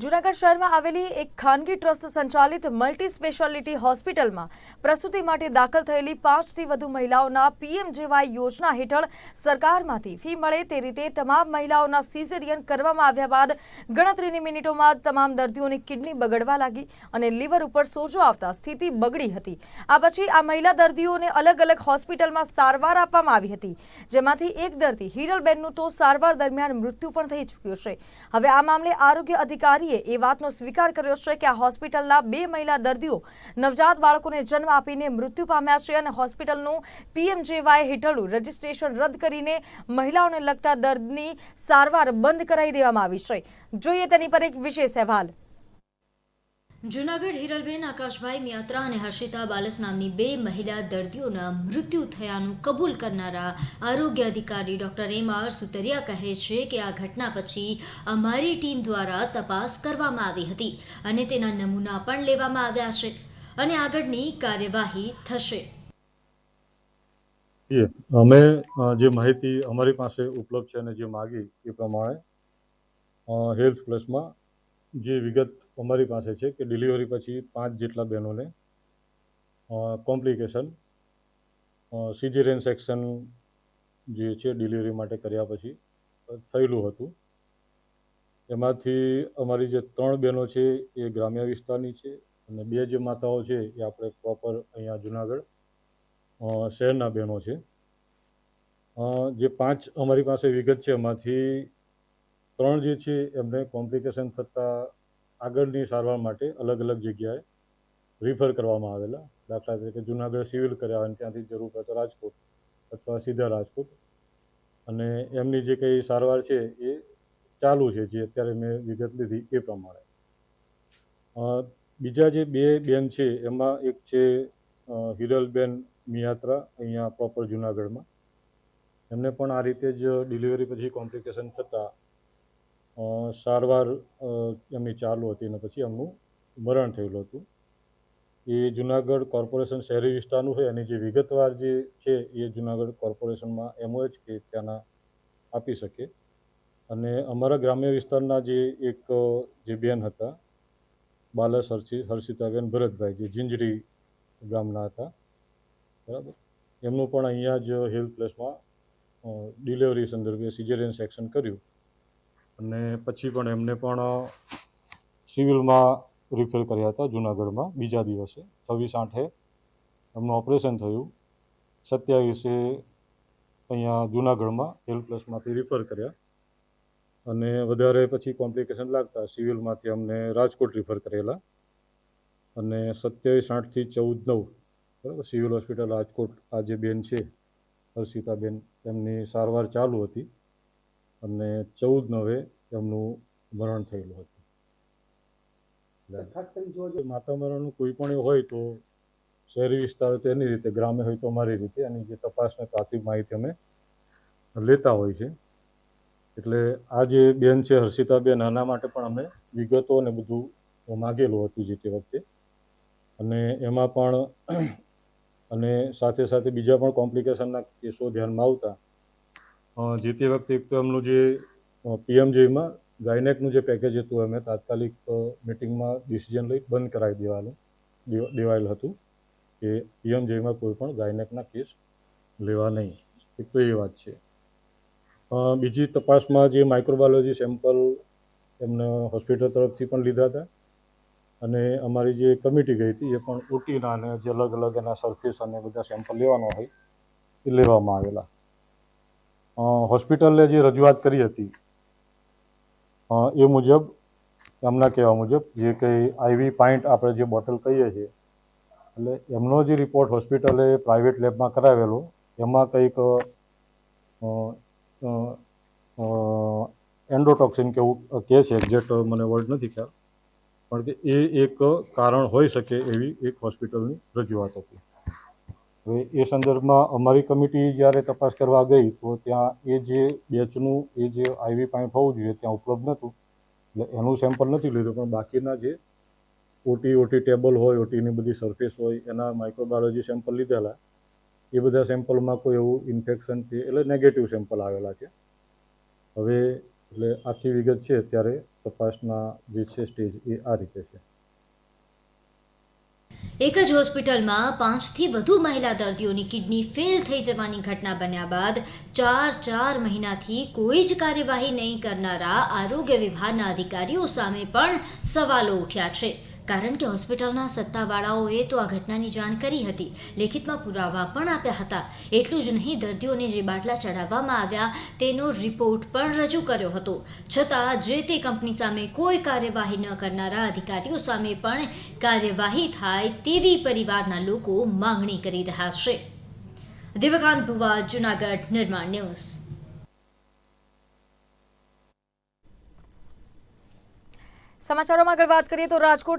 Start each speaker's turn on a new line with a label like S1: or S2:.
S1: જૂનાગઢ શહેરમાં આવેલી એક ખાનગી ટ્રસ્ટ સંચાલિત મલ્ટી સ્પેશિયાલિટી હોસ્પિટલમાં પ્રસૂતિ માટે દાખલ થયેલી પાંચથી વધુ મહિલાઓના પીએમજેવાય યોજના હેઠળ સરકારમાંથી ફી મળે તે રીતે તમામ મહિલાઓના સિઝેરિયન કરવામાં આવ્યા બાદ ગણતરીની મિનિટોમાં તમામ દર્દીઓની કિડની બગડવા લાગી અને લીવર ઉપર સોજો આવતા સ્થિતિ બગડી હતી. આ પછી આ મહિલા દર્દીઓને અલગ અલગ હોસ્પિટલમાં સારવાર આપવામાં આવી હતી. જેમાંથી એક દર્દી હિરલબેનનું તો સારવાર દરમિયાન મૃત્યુ પણ થઈ ચૂક્યું છે. હવે આ મામલે આરોગ્ય અધિકારીએ એ વાતનો સ્વીકાર કર્યો છે કે આ હોસ્પિટલના બે મહિલા દર્દીઓ નવજાત બાળકોને જન્મ આપીને મૃત્યુ પામ્યા છે અને હોસ્પિટલનું પીએમજેવાય હેઠળનું રજીસ્ટ્રેશન રદ કરીને મહિલાઓને લગતા દર્દની સારવાર બંધ કરાવી દેવામાં આવી છે. જોઈએ તેની પર એક વિશેષ અહેવાલ.
S2: જૂનાગઢ હિરલબેન, આકાશભાઈ, મિયાત્રા અને હર્ષિતા બાલસ નામની બે મહિલા દર્દીઓના મૃત્યુ થયાનું કબૂલ કરનારા આરોગ્ય અધિકારી ડોક્ટર એમ આર સુતરિયા કહે છે કે આ ઘટના પછી અમારી ટીમ દ્વારા તપાસ કરવામાં આવી હતી અને તેના નમૂના પણ લેવામાં આવ્યા છે અને આગળની કાર્યવાહી થશે.
S3: અમે જે માહિતી અમારી પાસે ઉપલબ્ધ છે અને જે માગી એ પ્રમાણે હેલ્થ પ્લસમાં જે વિગત અમારી પાસે છે કે ડિલિવરી પછી પાંચ જેટલા બહેનોને કોમ્પ્લિકેશન સિઝેરિયન સેક્શન જે છે ડિલિવરી માટે કર્યા પછી થયેલું હતું. એમાંથી અમારી જે ત્રણ બહેનો છે એ ગ્રામ્ય વિસ્તારની છે અને બે જે માતાઓ છે એ આપણે પ્રોપર અહીંયા જુનાગઢ શહેરના બહેનો છે. જે પાંચ અમારી પાસે વિગત છે એમાંથી ત્રણ જે છે, એમને કોમ્પ્લિકેશન થતાં આગળની સારવાર માટે અલગ અલગ જગ્યાએ રિફર કરવામાં આવેલા. દાખલા તરીકે જુનાગઢ સિવિલ કર્યા અને ત્યાંથી જરૂર પડે તો રાજકોટ અથવા સીધા રાજકોટ. અને એમની જે કંઈ સારવાર છે, એ ચાલુ છે, જે અત્યારે મેં વિગત લીધી એ પ્રમાણે. બીજા જે બે બેન છે, એમાં એક છે હિરલબેન મિયાત્રા, અહીંયા પ્રોપર જુનાગઢમાં. એમને પણ આ રીતે જ ડિલિવરી પછી કોમ્પ્લિકેશન થતાં સારવાર એમની ચાલુ હતી અને પછી એમનું મરણ થયેલું હતું. એ જુનાગઢ કોર્પોરેશન શહેરી વિસ્તારનું છે. એની જે વિગતવાર જે છે એ જુનાગઢ કોર્પોરેશનમાં એમઓએચ કે ત્યાંના આપી શકે. અને અમારા ગ્રામ્ય વિસ્તારના જે એક, જે બેન હતા બાલસ હર્ષિ હર્ષિતાબેન ભરતભાઈ, જે જિંજરી ગામના હતા. બરાબર? એમનું પણ અહીંયા જ હેલ્થ પ્લસમાં ડિલિવરી સંદર્ભે સિઝેરિયન સેક્શન કર્યું. અને પછી પણ એમને પણ સિવિલમાં રિફર કર્યા હતા જુનાગઢમાં, બીજા દિવસે, છવ્વીસ આઠે એમનું ઓપરેશન થયું. સત્યાવીસે અહીંયા જુનાગઢમાં હેલ્થ પ્લસમાંથી રિફર કર્યા. અને વધારે પછી કોમ્પ્લિકેશન લાગતા સિવિલમાંથી અમને રાજકોટ રિફર કરેલા. અને સત્યાવીસ આઠથી ચૌદ નવ, બરાબર, સિવિલ હોસ્પિટલ રાજકોટ, આ જે બેન છે હર્ષિતાબેન, એમની સારવાર ચાલુ હતી. અને ચૌદ નવે એમનું મરણ થયેલું હતું.
S4: ખાસ
S3: માતા મરણનું કોઈ પણ હોય તો શહેરી વિસ્તાર હોય તો એની રીતે, ગ્રામ્ય હોય તો અમારી રીતે, એની જે તપાસને પ્રાથમિક માહિતી અમે લેતા હોય છે. એટલે આ જે બેન છે, હર્ષિતાબેન આના માટે પણ અમે વિગતો ને બધું માગેલું હતું જે તે વખતે. અને એમાં પણ, અને સાથે સાથે બીજા પણ કોમ્પ્લિકેશનના કેસો ધ્યાનમાં આવતા જે તે વખતે એક એમનું જે પીએમજેમાં ગાયનેકનું જે પેકેજ હતું અમે તાત્કાલિક મિટિંગમાં ડિસિઝન લઈ બંધ કરાવી દેવાનું દેવાયેલ હતું કે પીએમજેમાં કોઈ પણ ગાયનેકના કેસ લેવા નહીં. એક તો એ વાત છે. બીજી તપાસમાં જે માઇક્રોબાયોલોજી સેમ્પલ એમને હોસ્પિટલ તરફથી પણ લીધા હતા અને અમારી જે કમિટી ગઈ હતી, એ પણ ઓટીના અને જે અલગ અલગ એના સરફેસ અને બધા સેમ્પલ લેવાના હોય, એ લેવામાં આવેલા. હોસ્પિટલે જે રજૂઆત કરી હતી એ મુજબ, એમના કહેવા મુજબ જે કંઈ આઈવી પાઇન્ટ આપણે જે બોટલ કહીએ છીએ, એટલે એમનો જે રિપોર્ટ હોસ્પિટલે પ્રાઇવેટ લેબમાં કરાવેલો, એમાં કંઈક એન્ડોટોક્સિન કેવું કહે છે એક્ઝેક્ટ મને વર્ડ નથી ખ્યાલ, પણ કે એ એક કારણ હોઈ શકે એવી એક હોસ્પિટલની રજૂઆત હતી. હવે એ સંદર્ભમાં અમારી કમિટી જ્યારે તપાસ કરવા ગઈ, તો ત્યાં એ જે બેચનું, એ જે આઈવી પાઇપ હોવું જોઈએ, ત્યાં ઉપલબ્ધ નહોતું. એટલે એનું સેમ્પલ નથી લીધું, પણ બાકીના જે ઓટી ઓટી ટેબલ હોય ઓટીની બધી સરફેસ હોય, એના માઇક્રોબાયોલોજી સેમ્પલ લીધેલા, એ બધા સેમ્પલમાં કોઈ એવું ઇન્ફેક્શન છે એટલે નેગેટિવ સેમ્પલ આવેલા છે. હવે એટલે આખી વિગત છે અત્યારે તપાસના જે છે સ્ટેજ એ આ રીતે છે.
S2: એક જ હોસ્પિટલમાં પાંચથી વધુ મહિલા દર્દીઓની કિડની ફેલ થઈ જવાની ઘટના બન્યા બાદ ચાર ચાર મહિનાથી કોઈ જ કાર્યવાહી નહીં કરનારા આરોગ્ય વિભાગના અધિકારીઓ સામે પણ સવાલો ઉઠ્યા છે. કારણ કે હોસ્પિટલના સત્તાવાળાઓએ તો આ ઘટનાની જાણ કરી હતી. લેખિતમાં પુરાવા પણ આપ્યા હતા. એટલું જ નહીં, દર્દીઓને જે બાટલા ચડાવવામાં આવ્યા તેનો રિપોર્ટ પણ રજૂ કર્યો હતો. છતાં, જે તે કંપની સામે કોઈ કાર્યવાહી ન કરનારા અધિકારીઓ સામે પણ કાર્યવાહી થાય તેવી પરિવારના લોકો માંગણી કરી રહ્યા છે. દેવકાંત ભુવા, જુનાગઢ, નિર્માણ ન્યૂઝ.
S1: સમાચારોમાં આગળ વાત કરીએ તો રાજકોટ